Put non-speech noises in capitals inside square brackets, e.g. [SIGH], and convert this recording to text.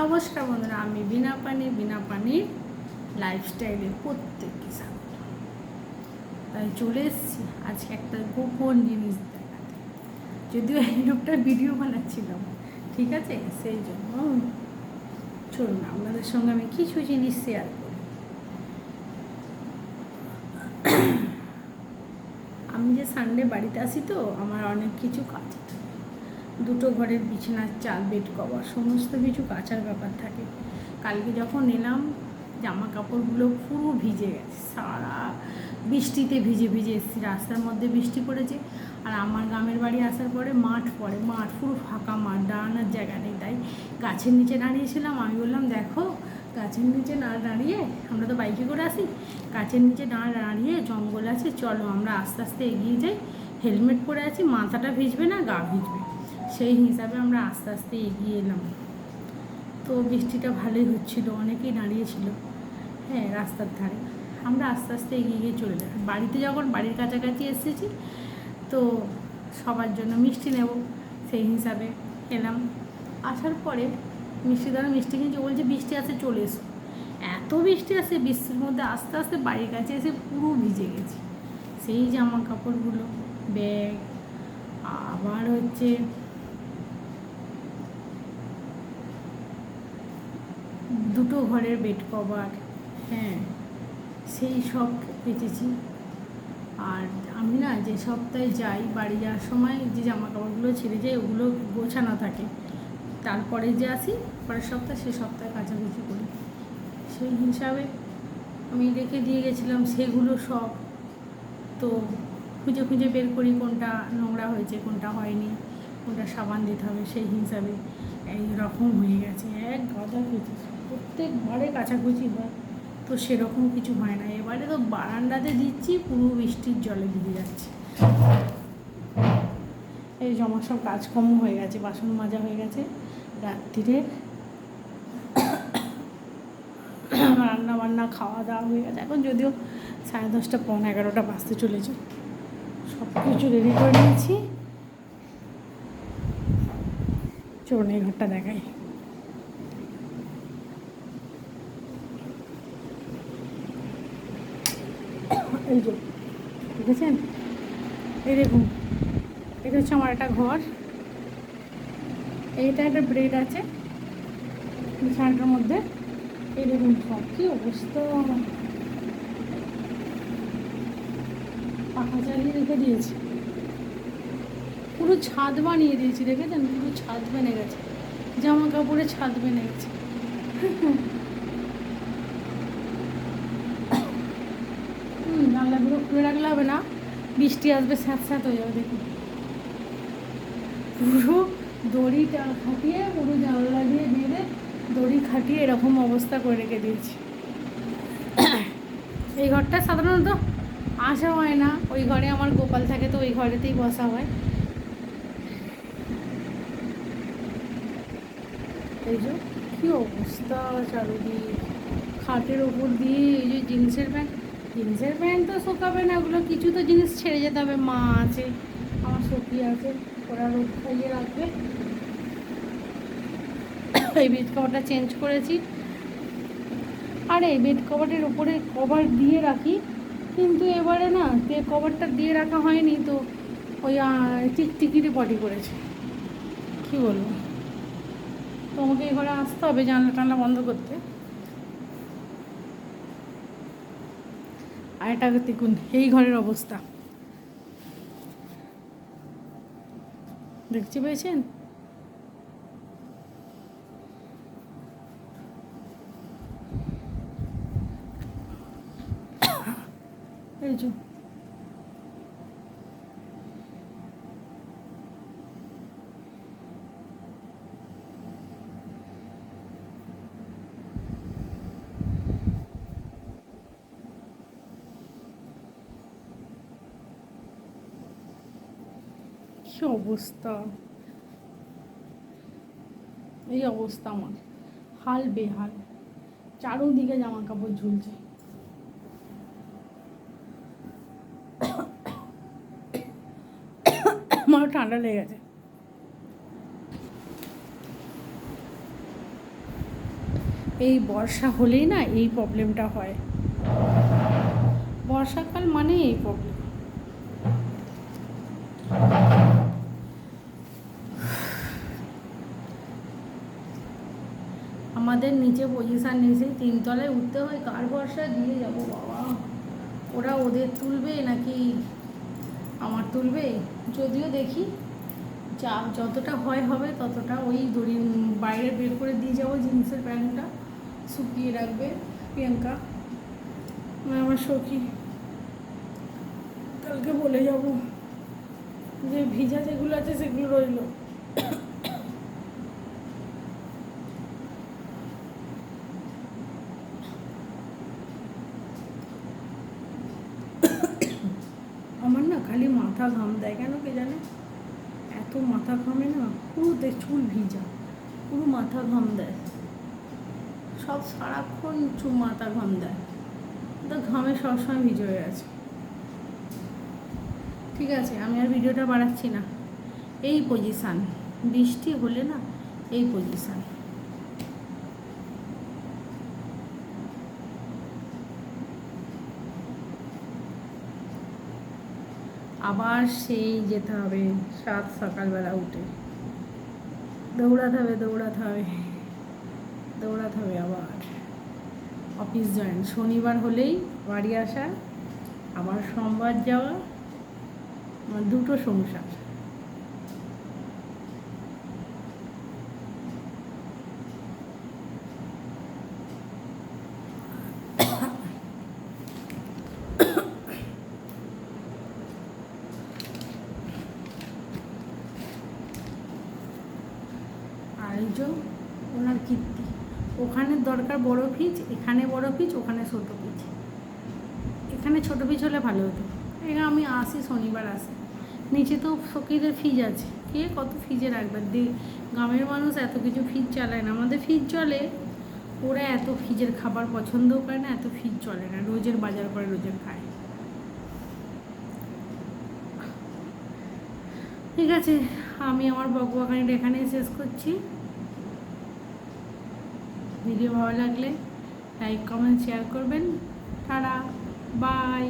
নমস্কার বন্ধুরা, আমি বিনা পানি, বিনা পানির লাইফস্টাইলের প্রত্যেককে স্বাগত। তাই চলে এসেছি আজকে একটা গোপন জিনিস দেখাতে। যদিও এই লোকটা ভিডিও বানাচ্ছিলাম, ঠিক আছে? সেই জন্য চলুন, আপনাদের সঙ্গে আমি কিছু জিনিস শেয়ার করি। আমি যে সানডে বাড়িতে আসি তো, আমার অনেক কিছু কাজ দুটো ঘরের বিছানার চাল বেড কভার, সমস্ত কিছু কাচার ব্যাপার থাকে। কালকে যখন এলাম জামা কাপড়গুলো পুরো ভিজে গেছে, সারা বৃষ্টিতে ভিজে ভিজে এসেছি, রাস্তার মধ্যে বৃষ্টি পড়েছে। আর আমার গ্রামের বাড়ি আসার পরে মাঠ পড়ে, মাঠ পুরো ফাঁকা, মাঠ দাঁড়ানোর জায়গা নেই। তাই গাছের নিচে দাঁড়িয়েছিলাম, আমি বললাম, দেখো, গাছের নিচে না দাঁড়িয়ে আমরা তো বাইকে করে আসি। গাছের নিচে না দাঁড়িয়ে জঙ্গল আছে, চলো আমরা আস্তে আস্তে এগিয়ে যাই। হেলমেট পরে আছি, মাথাটা ভিজবে না, গা ভিজবে। সেই হিসাবে আমরা আস্তে আস্তে এগিয়ে এলাম। তো বৃষ্টিটা ভালোই হচ্ছিল, অনেকেই দাঁড়িয়েছিল হ্যাঁ রাস্তার ধারে। আমরা আস্তে আস্তে এগিয়ে গিয়ে চলে যাই। বাড়িতে যখন বাড়ির কাছাকাছি এসেছি, তো সবার জন্য মিষ্টি নেব, সেই হিসাবে এলাম। আসার পরে মিষ্টি দ্বারা মিষ্টি কিনছে বলছে, বৃষ্টি আসে, চলে এসো। এত বৃষ্টি আসে, বৃষ্টির মধ্যে আস্তে আস্তে বাড়ির কাছে এসে পুরো ভিজে গেছি। সেই জামা কাপড়গুলো, ব্যাগ, আবার হচ্ছে দুটো ঘরের বেড কভার হ্যাঁ সেই সব বেঁচেছি আর আমি না যে সপ্তাহে যাই, বাড়ি যাওয়ার সময় যে জামা কাপড়গুলো ছেড়ে যায়, ওগুলো গোছানো থাকে। তারপরে যে আসি, পরের সপ্তাহে, সে সপ্তাহে কাচাকুচি করি। সেই হিসাবে আমি রেখে দিয়ে গেছিলাম সেগুলো সব। তো খুঁজে খুঁজে বের করি কোনটা নোংরা হয়েছে, কোনটা হয়নি, কোনটা সাবান দিতে হবে, সেই হিসাবে এই রকম হয়ে গেছে। এক গাদা কিছু প্রত্যেকবারে কাচাকুচি হয়। তো সেরকম কিছু হয় না। এবারে তো বারান্দাতে দিচ্ছি, পুরো বৃষ্টির জলে ভিজে যাচ্ছে। এই জমা সব কাজকর্ম হয়ে গেছে, বাসন মাজা হয়ে গেছে। রাত্রিরে রান্না বান্না খাওয়া দাওয়া হয়ে গেছে। এখন যদিও সাড়ে দশটা, পৌনে এগারোটা বাজতে চলেছে। সব কিছু রেডি করে নিয়েছি। চলুন এই ঘরটা দেখাই। এই যে, দেখেছেন? এই দেখুন, এটা হচ্ছে আমার একটা ঘর। এইটা একটা ব্রেড আছে, বিছানাটার মধ্যে। এই দেখুন, সব কী অবস্থা পাখা চালিয়ে রেখে দিয়েছি। পুরো ছাদ বানিয়ে দিয়েছি, দেখেছেন? পুরো ছাদ বেনে গেছে। জামা কাপড়ে ছাদ বেনে গেছে। [LAUGHS] জানলাগুলো খুলে রাখলে হবে না। বৃষ্টি আসবে, স্যাঁত স্যাঁত হয়ে যাবে, দেখুন। পুরো দড়িটা খাটিয়ে, পুরো জানলা দিয়ে বেঁধে দড়ি খাটিয়ে এরকম অবস্থা করে রেখে দিয়েছি। এই ঘরটা সাধারণত আসা হয় না। ওই ঘরে আমার গোপাল থাকে তো ওই ঘরেতেই বসা হয়। এই যে কী অবস্থা চারিদিক। খাটের ওপর দিয়ে এই যে জিন্সের প্যান্ট। জিন্সের প্যান্ট তো শোকাবে না, ওগুলো কিছু তো জিনিস ছেড়ে যেতে হবে। মা আছে, আমার সখী আছে, ওরা রোদ খাইয়ে রাখবে। এই বেড কভারটা চেঞ্জ করেছি। আর, এই বেড কভারের ওপরে কভার দিয়ে রাখি, কিন্তু এবারে না, তে কভারটা দিয়ে রাখা হয়নি তো, ওই টিকটিকিটি পটি করেছে। কী বলব? তোমাকে এই ঘরে আসতে হবে জানলা টানলা বন্ধ করতে। আর এটা দেখুন এই ঘরের অবস্থা। দেখছি পেয়েছেন? এই যে। কি অবস্থা? এই অবস্থা আমার। হাল বেহাল। চারোদিকে জামা কাপড় ঝুলছে। আমার ঠান্ডা লেগে গেছে। এই বর্ষা হলেই না এই প্রবলেমটা হয়। বর্ষাকাল মানে এই প্রবলেম আমাদের নিচে পজিশান নিয়েছে তিনতলায় উঠতে হয়, কার ভরসা দিয়ে যাব বাবা? ওরা ওদের তুলবে নাকি আমার তুলবে? যদিও দেখি, যা যতটা হয় হবে ততটা ওই দড়ি বাইরে বের করে দিয়ে যাব জিন্সের প্যান্টটা শুকিয়ে রাখবে প্রিয়াঙ্কা। মানে আমার সখী। কালকে বলে যাব যে ভিজা যেগুলো আছে সেগুলো রইল আমার না খালি মাথা ঘাম দেয় কেন কে জানে? এত মাথা ঘামে না, পুরো চুল ভিজা, পুরো মাথা ঘাম দেয়। সব সারাক্ষণ চু মাথা ঘাম দেয়। তো ঘামে সবসময় ভিজে হয়ে আছে। ঠিক আছে, আমি আর ভিডিওটা বাড়াচ্ছি না। এই পজিশান বৃষ্টি হলে না, এই পজিশান আবার সেই যেতে হবে সাত সকালবেলা উঠে। দৌড়াতে হবে দৌড়াতে হবে দৌড়াতে হবে আবার। Office join. শনিবার হলেই বাড়ি আসা, আবার সোমবার যাওয়া আমার দুটো সংসার আর এই যে ওনার কীর্তি। ওখানে দরকার বড় ফিজ এখানে বড় ফিজ ওখানে ছোট ফিজ এখানে ছোট ফিজ হলে ভালো হতো। এখানে আমি আসি, শনিবার আসি। নিচে তো ফকিরের ফিজ আছে। কে কত ফিজে রাখবে? দে, গ্রামের মানুষ এত কিছু ফিজ চালায় না। আমাদের ফিজ চলে। ওরা এত ফিজের খাবার পছন্দও করে না, এত ফিজ চলে না। রোজের বাজার করে রোজের খায়। ঠিক আছে, আমি আমার বকবকানিটা এখানেই শেষ করছি। ভিডিও ভালো লাগলে লাইক কমেন্ট শেয়ার করবেন। Tata bye